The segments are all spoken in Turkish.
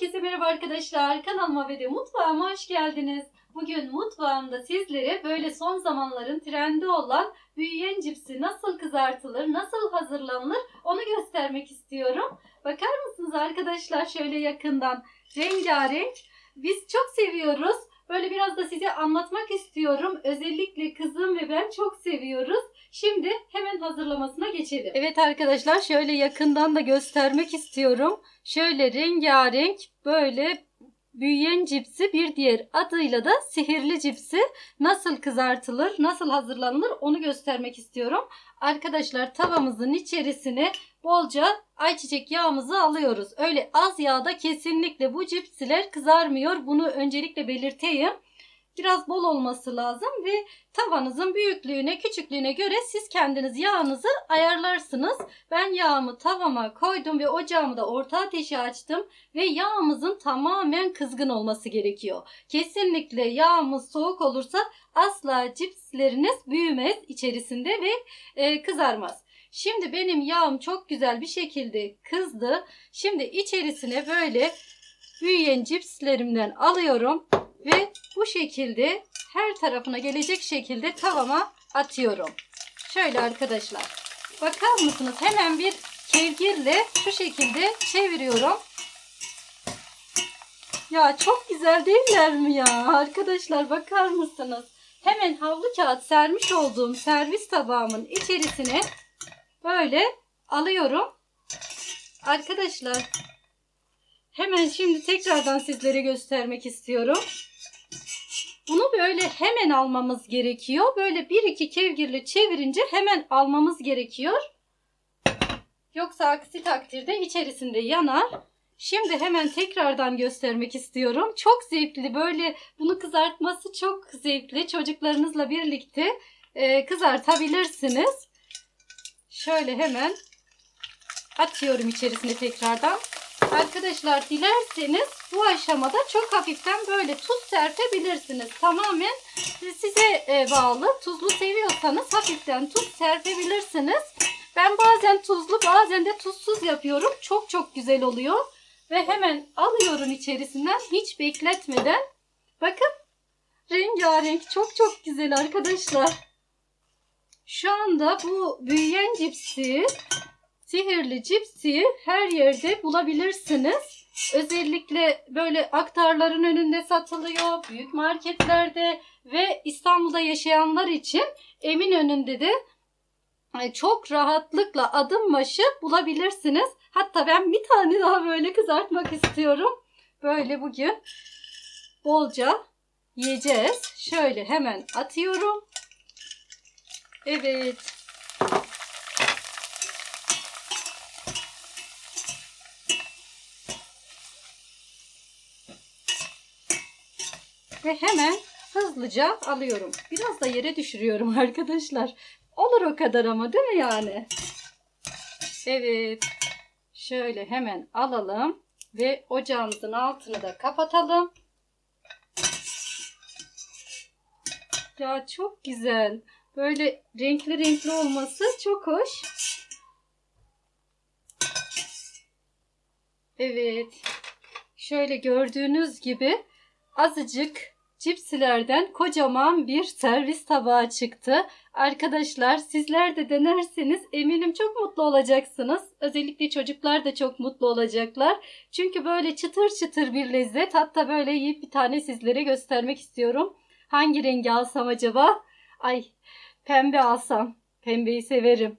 Herkese merhaba arkadaşlar. Kanalıma ve de mutfağıma hoş geldiniz. Bugün mutfağımda sizlere böyle son zamanların trendi olan büyüyen cipsi nasıl kızartılır, nasıl hazırlanılır onu göstermek istiyorum. Bakar mısınız arkadaşlar şöyle yakından rengarenk. Biz çok seviyoruz. Böyle biraz da size anlatmak istiyorum. Özellikle kızım ve ben çok seviyoruz. Şimdi hemen hazırlamasına geçelim. Evet arkadaşlar şöyle yakından da göstermek istiyorum. Şöyle rengarenk böyle büyüyen cipsi bir diğer adıyla da sihirli cipsi nasıl kızartılır, nasıl hazırlanılır onu göstermek istiyorum. Arkadaşlar tavamızın içerisine bolca ayçiçek yağımızı alıyoruz. Öyle az yağda kesinlikle bu cipsiler kızarmıyor. Bunu öncelikle belirteyim. Biraz bol olması lazım ve tavanızın büyüklüğüne, küçüklüğüne göre siz kendiniz yağınızı ayarlarsınız. Ben yağımı tavama koydum ve ocağımı da orta ateşe açtım ve yağımızın tamamen kızgın olması gerekiyor. Kesinlikle yağımız soğuk olursa asla cipsleriniz büyümez içerisinde ve e, kızarmaz. Şimdi benim yağım çok güzel bir şekilde kızdı. Şimdi içerisine böyle büyüyen cipslerimden alıyorum ve bu şekilde her tarafına gelecek şekilde tavama atıyorum. Şöyle arkadaşlar. Bakar mısınız? Hemen bir kevgirle şu şekilde çeviriyorum. Ya çok güzel değiller mi ya? Arkadaşlar bakar mısınız? Hemen havlu kağıt sermiş olduğum servis tabağımın içerisine böyle alıyorum. Arkadaşlar hemen şimdi tekrardan sizlere göstermek istiyorum. Böyle hemen almamız gerekiyor. Böyle bir iki kevgirle çevirince hemen almamız gerekiyor. Yoksa aksi takdirde içerisinde yanar. Şimdi hemen tekrardan göstermek istiyorum. Çok zevkli böyle bunu kızartması çok zevkli. Çocuklarınızla birlikte e, kızartabilirsiniz. Şöyle hemen atıyorum içerisine tekrardan. Arkadaşlar dilerseniz bu aşamada çok hafiften böyle tuz serpebilirsiniz. Tamamen size e, bağlı. Tuzlu seviyorsanız hafiften tuz serpebilirsiniz. Ben bazen tuzlu bazen de tuzsuz yapıyorum. Çok çok güzel oluyor. Ve hemen alıyorum içerisinden hiç bekletmeden. Bakın rengarenk çok çok güzel arkadaşlar. Şu anda bu büyüyen cipsi sihirli cipsi her yerde bulabilirsiniz. Özellikle böyle aktarların önünde satılıyor, büyük marketlerde ve İstanbul'da yaşayanlar için emin önünde de e, çok rahatlıkla adım başı bulabilirsiniz. Hatta ben bir tane daha böyle kızartmak istiyorum. Böyle bugün bolca yiyeceğiz. Şöyle hemen atıyorum. Evet. Ve hemen hızlıca alıyorum. Biraz da yere düşürüyorum arkadaşlar. Olur o kadar ama değil mi yani? Evet. Şöyle hemen alalım. Ve ocağımızın altını da kapatalım. Ya çok güzel. Böyle renkli renkli olması çok hoş. Evet. Şöyle gördüğünüz gibi azıcık cipsilerden kocaman bir servis tabağı çıktı. Arkadaşlar sizler de denerseniz eminim çok mutlu olacaksınız. Özellikle çocuklar da çok mutlu olacaklar. Çünkü böyle çıtır çıtır bir lezzet. Hatta böyle yiyip bir tane sizlere göstermek istiyorum. Hangi rengi alsam acaba? Ay pembe alsam. Pembeyi severim.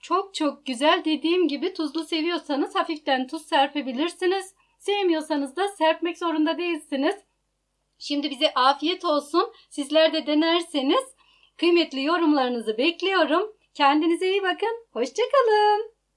Çok çok güzel. Dediğim gibi tuzlu seviyorsanız hafiften tuz serpebilirsiniz. Sevmiyorsanız da serpmek zorunda değilsiniz. Şimdi bize afiyet olsun. Sizler de denerseniz kıymetli yorumlarınızı bekliyorum. Kendinize iyi bakın. Hoşçakalın.